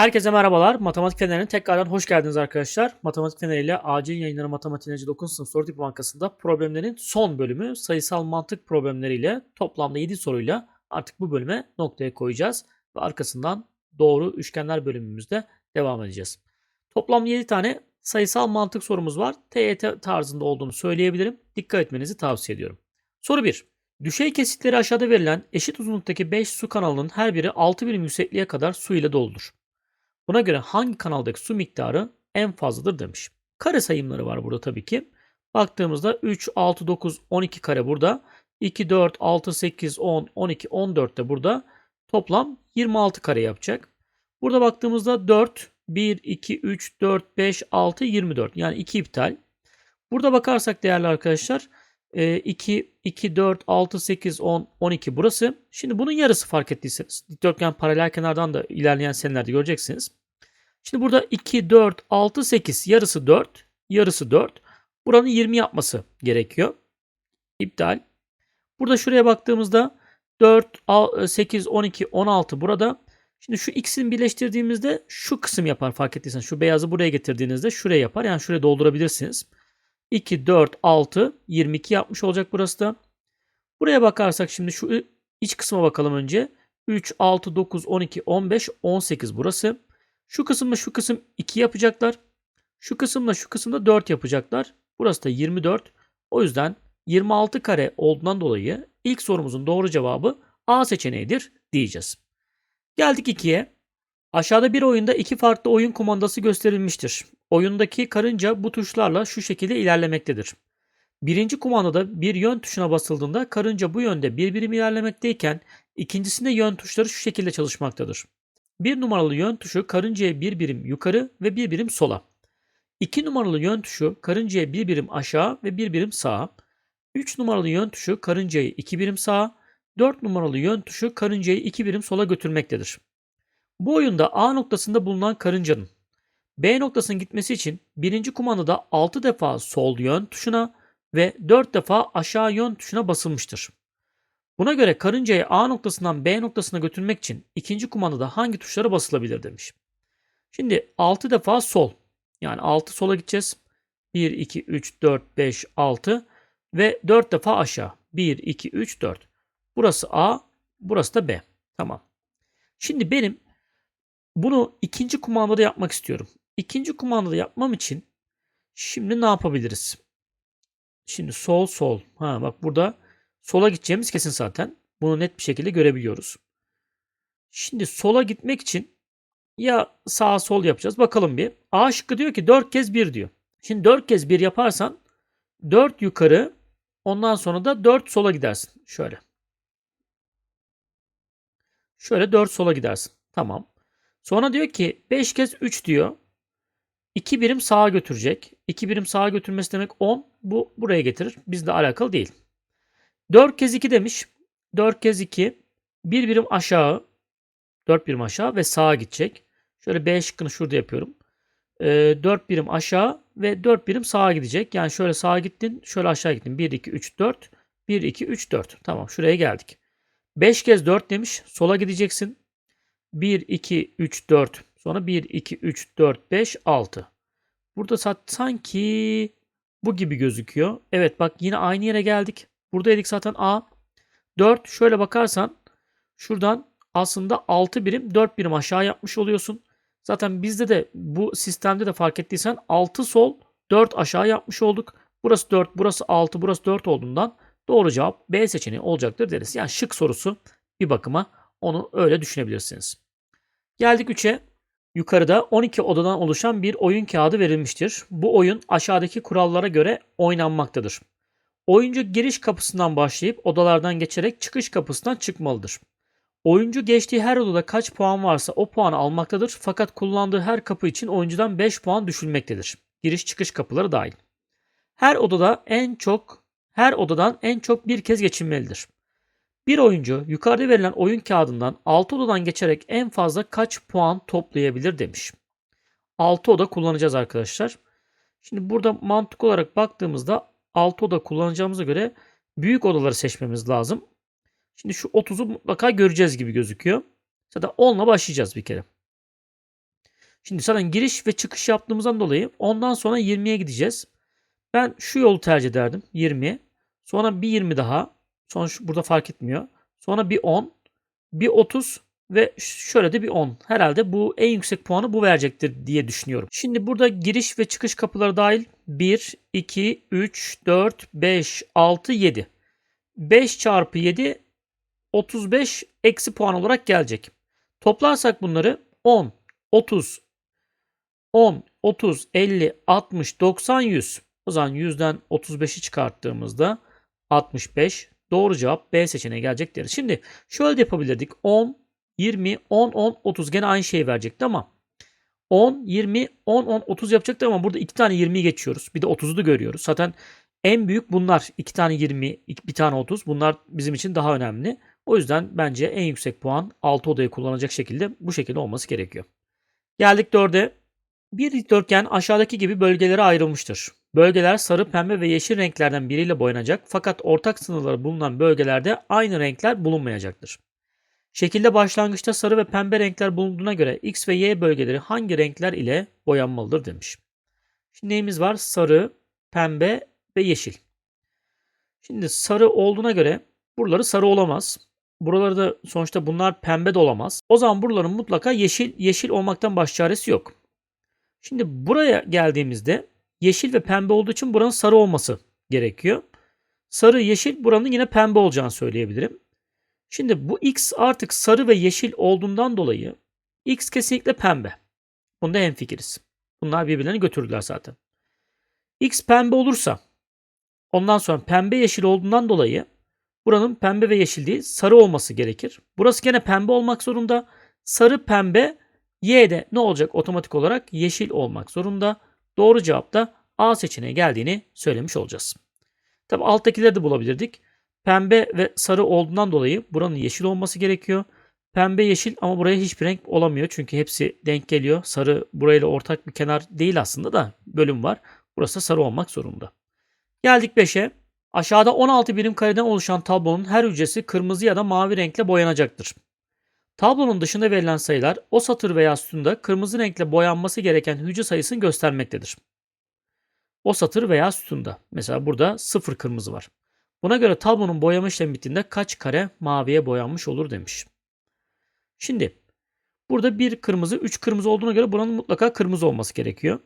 Herkese merhabalar. Matematik Feneri'ne tekrardan hoş geldiniz arkadaşlar. Matematik Feneri ile acil yayınları Matematiğinci 9. sınıf soru tipi bankasında problemlerin son bölümü sayısal mantık problemleriyle toplamda 7 soruyla artık bu bölüme noktaya koyacağız. Ve arkasından doğru üçgenler bölümümüzde devam edeceğiz. Toplam 7 tane sayısal mantık sorumuz var. TYT tarzında olduğunu söyleyebilirim. Dikkat etmenizi tavsiye ediyorum. Soru 1. Düşey kesitleri aşağıda verilen eşit uzunluktaki 5 su kanalının her biri 6 birim yüksekliğe kadar su ile doldur. Buna göre hangi kanaldaki su miktarı en fazladır demiş. Kare sayımları var burada tabii ki. Baktığımızda 3, 6, 9, 12 kare burada. 2, 4, 6, 8, 10, 12, 14 de burada. Toplam 26 kare yapacak. Burada baktığımızda 4, 1, 2, 3, 4, 5, 6, 24. Yani 2 iptal. Burada bakarsak değerli arkadaşlar 2, 2, 4, 6, 8, 10, 12 burası. Şimdi bunun yarısı fark ettiyseniz dikdörtgen paralel kenardan da ilerleyen senelerde göreceksiniz. Şimdi burada 2, 4, 6, 8 yarısı 4, yarısı 4. Buranın 20 yapması gerekiyor. İptal. Burada şuraya baktığımızda 4, 8, 12, 16 burada. Şimdi şu x'in birleştirdiğimizde şu kısım yapar fark ettiysen. Şu beyazı buraya getirdiğinizde şuraya yapar. Yani şuraya doldurabilirsiniz. 2, 4, 6, 22 yapmış olacak burası da. Buraya bakarsak şimdi şu iç kısma bakalım önce. 3, 6, 9, 12, 15, 18 burası. Şu kısımla şu kısım 2 yapacaklar. Şu kısımla şu kısımda 4 yapacaklar. Burası da 24. O yüzden 26 kare olduğundan dolayı ilk sorumuzun doğru cevabı A seçeneğidir diyeceğiz. Geldik 2'ye. Aşağıda bir oyunda iki farklı oyun kumandası gösterilmiştir. Oyundaki karınca bu tuşlarla şu şekilde ilerlemektedir. Birinci kumandada bir yön tuşuna basıldığında karınca bu yönde bir birim ilerlemekteyken ikincisinde yön tuşları şu şekilde çalışmaktadır. Bir numaralı yön tuşu karıncaya bir birim yukarı ve bir birim sola. İki numaralı yön tuşu karıncaya bir birim aşağı ve bir birim sağa. Üç numaralı yön tuşu karıncayı iki birim sağa. Dört numaralı yön tuşu karıncayı iki birim sola götürmektedir. Bu oyunda A noktasında bulunan karıncanın B noktasına gitmesi için birinci kumandada 6 defa sol yön tuşuna ve 4 defa aşağı yön tuşuna basılmıştır. Buna göre karıncayı A noktasından B noktasına götürmek için ikinci kumandada hangi tuşlara basılabilir demiş. Şimdi 6 defa sol. Yani 6 sola gideceğiz. 1, 2, 3, 4, 5, 6 ve 4 defa aşağı. 1, 2, 3, 4. Burası A, burası da B. Tamam. Şimdi benim bunu ikinci kumandada yapmak istiyorum. İkinci kumandada yapmam için şimdi ne yapabiliriz? Şimdi sol sol. Ha bak burada sola gideceğimiz kesin zaten. Bunu net bir şekilde görebiliyoruz. Şimdi sola gitmek için ya sağ sol yapacağız. Bakalım bir. A şıkkı diyor ki 4 kez 1 diyor. Şimdi 4 kez 1 yaparsan 4 yukarı ondan sonra da 4 sola gidersin. Şöyle. Şöyle 4 sola gidersin. Tamam. Sonra diyor ki 5 kez 3 diyor. 2 birim sağa götürecek. 2 birim sağa götürmesi demek 10. Bu buraya getirir. Bizle alakalı değil. 4 kez 2 demiş. 4 kez 2. 1 birim aşağı. 4 birim aşağı ve sağa gidecek. Şöyle B şıkkını şurada yapıyorum. Ee, 4 birim aşağı ve 4 birim sağa gidecek. Yani şöyle sağa gittin. Şöyle aşağı gittin. 1, 2, 3, 4. 1, 2, 3, 4. Tamam şuraya geldik. 5 kez 4 demiş. Sola gideceksin. 1, 2, 3, 4. Sonra 1, 2, 3, 4, 5, 6. Burada sanki bu gibi gözüküyor. Evet bak yine aynı yere geldik. Burada dedik zaten A. 4 şöyle bakarsan şuradan aslında 6 birim 4 birim aşağı yapmış oluyorsun. Zaten bizde de bu sistemde de fark ettiysen 6 sol 4 aşağı yapmış olduk. Burası 4 burası 6 burası 4 olduğundan doğru cevap B seçeneği olacaktır deriz. Yani şık sorusu bir bakıma onu öyle düşünebilirsiniz. Geldik 3'e. Yukarıda 12 odadan oluşan bir oyun kağıdı verilmiştir. Bu oyun aşağıdaki kurallara göre oynanmaktadır. Oyuncu giriş kapısından başlayıp odalardan geçerek çıkış kapısından çıkmalıdır. Oyuncu geçtiği her odada kaç puan varsa o puanı almaktadır fakat kullandığı her kapı için oyuncudan 5 puan düşülmektedir. Giriş çıkış kapıları dahil. Her odada en çok her odadan en çok bir kez geçilmelidir. Bir oyuncu yukarıda verilen oyun kağıdından 6 odadan geçerek en fazla kaç puan toplayabilir demiş. 6 oda kullanacağız arkadaşlar. Şimdi burada mantık olarak baktığımızda 6 oda kullanacağımıza göre büyük odaları seçmemiz lazım. Şimdi şu 30'u mutlaka göreceğiz gibi gözüküyor. Zaten 10 ile başlayacağız bir kere. Şimdi zaten giriş ve çıkış yaptığımızdan dolayı ondan sonra 20'ye gideceğiz. Ben şu yolu tercih ederdim. 20. Sonra bir 20 daha. Şu, burada fark etmiyor. Sonra bir 10. Bir 30 ve şöyle de bir 10. Herhalde bu en yüksek puanı bu verecektir diye düşünüyorum. Şimdi burada giriş ve çıkış kapıları dahil 1, 2, 3, 4, 5, 6, 7. 5 çarpı 7 35 eksi puan olarak gelecek. Toplarsak bunları 10, 30, 10, 30, 50, 60, 90, 100. O zaman 100'den 35'i çıkarttığımızda 65. Doğru cevap B seçeneği gelecek deriz. Şimdi şöyle de yapabilirdik. 10, 20, 10, 10, 30 gene aynı şeyi verecekti ama 10, 20, 10, 10, 30 yapacaktı ama burada iki tane 20'yi geçiyoruz. Bir de 30'u da görüyoruz. Zaten en büyük bunlar. iki tane 20, bir tane 30. Bunlar bizim için daha önemli. O yüzden bence en yüksek puan 6 odayı kullanacak şekilde bu şekilde olması gerekiyor. Geldik 4'e. Bir dikdörtgen aşağıdaki gibi bölgelere ayrılmıştır. Bölgeler sarı, pembe ve yeşil renklerden biriyle boyanacak fakat ortak sınırları bulunan bölgelerde aynı renkler bulunmayacaktır. Şekilde başlangıçta sarı ve pembe renkler bulunduğuna göre X ve Y bölgeleri hangi renkler ile boyanmalıdır demiş. Şimdi neyimiz var? Sarı, pembe ve yeşil. Şimdi sarı olduğuna göre buraları sarı olamaz. Buraları da sonuçta bunlar pembe de olamaz. O zaman buraların mutlaka yeşil yeşil olmaktan baş çaresi yok. Şimdi buraya geldiğimizde yeşil ve pembe olduğu için buranın sarı olması gerekiyor. Sarı, yeşil buranın yine pembe olacağını söyleyebilirim. Şimdi bu x artık sarı ve yeşil olduğundan dolayı x kesinlikle pembe. Bunda hemfikiriz. Bunlar birbirlerini götürdüler zaten. x pembe olursa ondan sonra pembe yeşil olduğundan dolayı buranın pembe ve yeşil değil sarı olması gerekir. Burası gene pembe olmak zorunda. Sarı pembe Y'de ne olacak otomatik olarak yeşil olmak zorunda. Doğru cevap da A seçeneği geldiğini söylemiş olacağız. Tabi alttakileri de bulabilirdik. Pembe ve sarı olduğundan dolayı buranın yeşil olması gerekiyor. Pembe yeşil ama buraya hiçbir renk olamıyor. Çünkü hepsi denk geliyor. Sarı burayla ortak bir kenar değil aslında da bölüm var. Burası sarı olmak zorunda. Geldik 5'e. Aşağıda 16 birim kareden oluşan tablonun her hücresi kırmızı ya da mavi renkle boyanacaktır. Tablonun dışında verilen sayılar o satır veya sütunda kırmızı renkle boyanması gereken hücre sayısını göstermektedir. O satır veya sütunda. Mesela burada 0 kırmızı var. Buna göre tablonun boyama işlemi bittiğinde kaç kare maviye boyanmış olur demiş. Şimdi burada bir kırmızı, 3 kırmızı olduğuna göre buranın mutlaka kırmızı olması gerekiyor.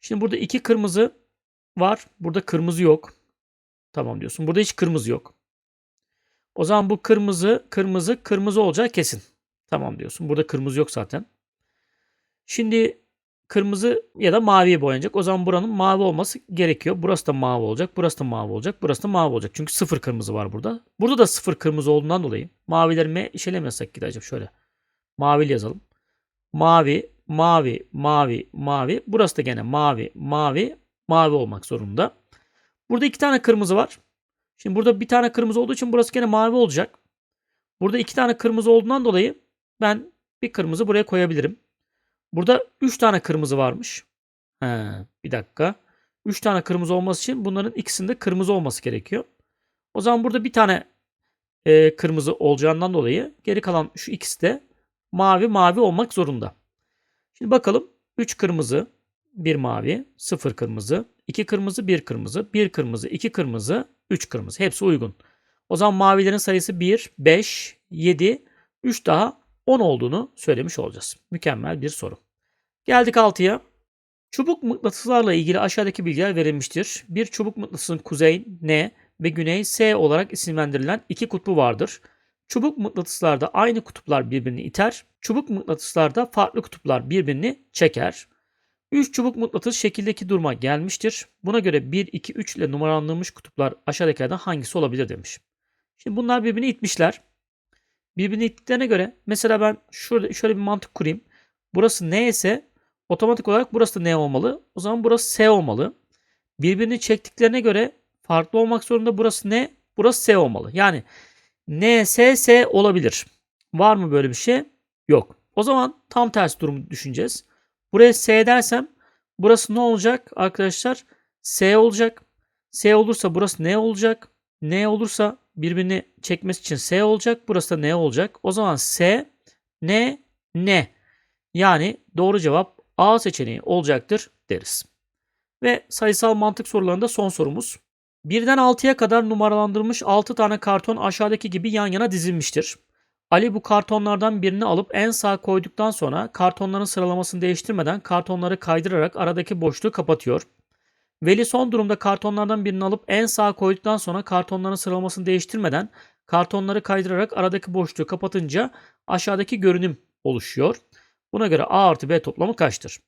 Şimdi burada 2 kırmızı var. Burada kırmızı yok. Tamam diyorsun. Burada hiç kırmızı yok. O zaman bu kırmızı, kırmızı, kırmızı olacağı kesin. Tamam diyorsun. Burada kırmızı yok zaten. Şimdi kırmızı ya da maviye boyanacak. O zaman buranın mavi olması gerekiyor. Burası da mavi olacak. Burası da mavi olacak. Burası da mavi olacak. Çünkü sıfır kırmızı var burada. Burada da sıfır kırmızı olduğundan dolayı mavilerime işlemezsek gideceğim şöyle. Mavili yazalım. Mavi, mavi, mavi, mavi. Burası da gene mavi, mavi, mavi olmak zorunda. Burada iki tane kırmızı var. Şimdi burada bir tane kırmızı olduğu için burası gene mavi olacak. Burada iki tane kırmızı olduğundan dolayı ben bir kırmızı buraya koyabilirim. Burada 3 tane kırmızı varmış. He, bir dakika. 3 tane kırmızı olması için bunların ikisinde kırmızı olması gerekiyor. O zaman burada bir tane e, kırmızı olacağından dolayı geri kalan şu ikisi de mavi mavi olmak zorunda. Şimdi bakalım 3 kırmızı, 1 mavi, 0 kırmızı, 2 kırmızı, 1 kırmızı, 1 kırmızı, 2 kırmızı, 3 kırmızı. Hepsi uygun. O zaman mavilerin sayısı 1, 5, 7, 3 daha 10 olduğunu söylemiş olacağız. Mükemmel bir soru. Geldik 6'ya. Çubuk mıknatıslarla ilgili aşağıdaki bilgiler verilmiştir. Bir çubuk mıknatısın kuzey N ve güney S olarak isimlendirilen iki kutbu vardır. Çubuk mıknatıslarda aynı kutuplar birbirini iter. Çubuk mıknatıslarda farklı kutuplar birbirini çeker. 3 çubuk mıknatıs şekildeki duruma gelmiştir. Buna göre 1, 2, 3 ile numaralandırılmış kutuplar aşağıdakilerden hangisi olabilir demiş. Şimdi bunlar birbirini itmişler. Birbirini ittiklerine göre mesela ben şurada şöyle bir mantık kurayım. Burası N ise otomatik olarak burası da N olmalı. O zaman burası S olmalı. Birbirini çektiklerine göre farklı olmak zorunda burası N, burası S olmalı. Yani N, S, S olabilir. Var mı böyle bir şey? Yok. O zaman tam tersi durumu düşüneceğiz. Buraya S dersem burası ne olacak arkadaşlar? S olacak. S olursa burası ne olacak? N olursa birbirini çekmesi için S olacak. Burası da N olacak. O zaman S, N, N. Yani doğru cevap A seçeneği olacaktır deriz. Ve sayısal mantık sorularında son sorumuz. Birden 6'ya kadar numaralandırılmış 6 tane karton aşağıdaki gibi yan yana dizilmiştir. Ali bu kartonlardan birini alıp en sağa koyduktan sonra kartonların sıralamasını değiştirmeden kartonları kaydırarak aradaki boşluğu kapatıyor. Veli son durumda kartonlardan birini alıp en sağa koyduktan sonra kartonların sıralamasını değiştirmeden kartonları kaydırarak aradaki boşluğu kapatınca aşağıdaki görünüm oluşuyor. Buna göre A artı B toplamı kaçtır?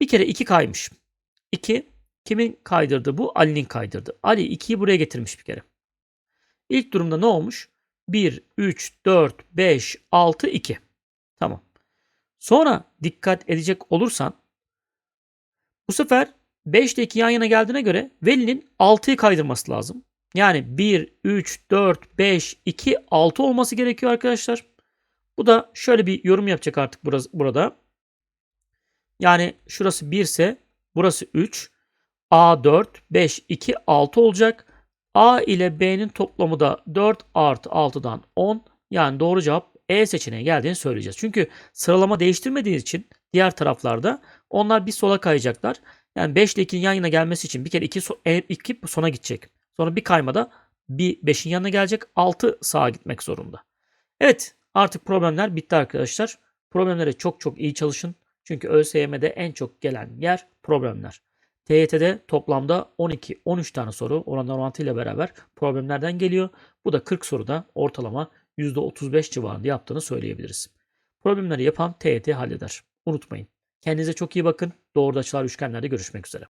Bir kere 2 kaymış. 2 kimin kaydırdı bu? Ali'nin kaydırdı. Ali 2'yi buraya getirmiş bir kere. İlk durumda ne olmuş? 1, 3, 4, 5, 6, 2. Tamam. Sonra dikkat edecek olursan bu sefer 5 ile 2 yan yana geldiğine göre Veli'nin 6'yı kaydırması lazım. Yani 1, 3, 4, 5, 2, 6 olması gerekiyor arkadaşlar. Bu da şöyle bir yorum yapacak artık burada. Yani şurası 1 ise burası 3. A 4, 5, 2, 6 olacak. A ile B'nin toplamı da 4 artı 6'dan 10. Yani doğru cevap E seçeneği geldiğini söyleyeceğiz. Çünkü sıralama değiştirmediği için diğer taraflarda onlar bir sola kayacaklar. Yani 5 ile 2'nin yan yana gelmesi için bir kere 2, so 2 sona gidecek. Sonra bir kaymada bir 5'in yanına gelecek. 6 sağa gitmek zorunda. Evet artık problemler bitti arkadaşlar. Problemlere çok çok iyi çalışın. Çünkü ÖSYM'de en çok gelen yer problemler. TYT'de toplamda 12-13 tane soru oranlar orantıyla beraber problemlerden geliyor. Bu da 40 soruda ortalama %35 civarında yaptığını söyleyebiliriz. Problemleri yapan TYT halleder. Unutmayın. Kendinize çok iyi bakın. Doğru açılar üçgenlerde görüşmek üzere.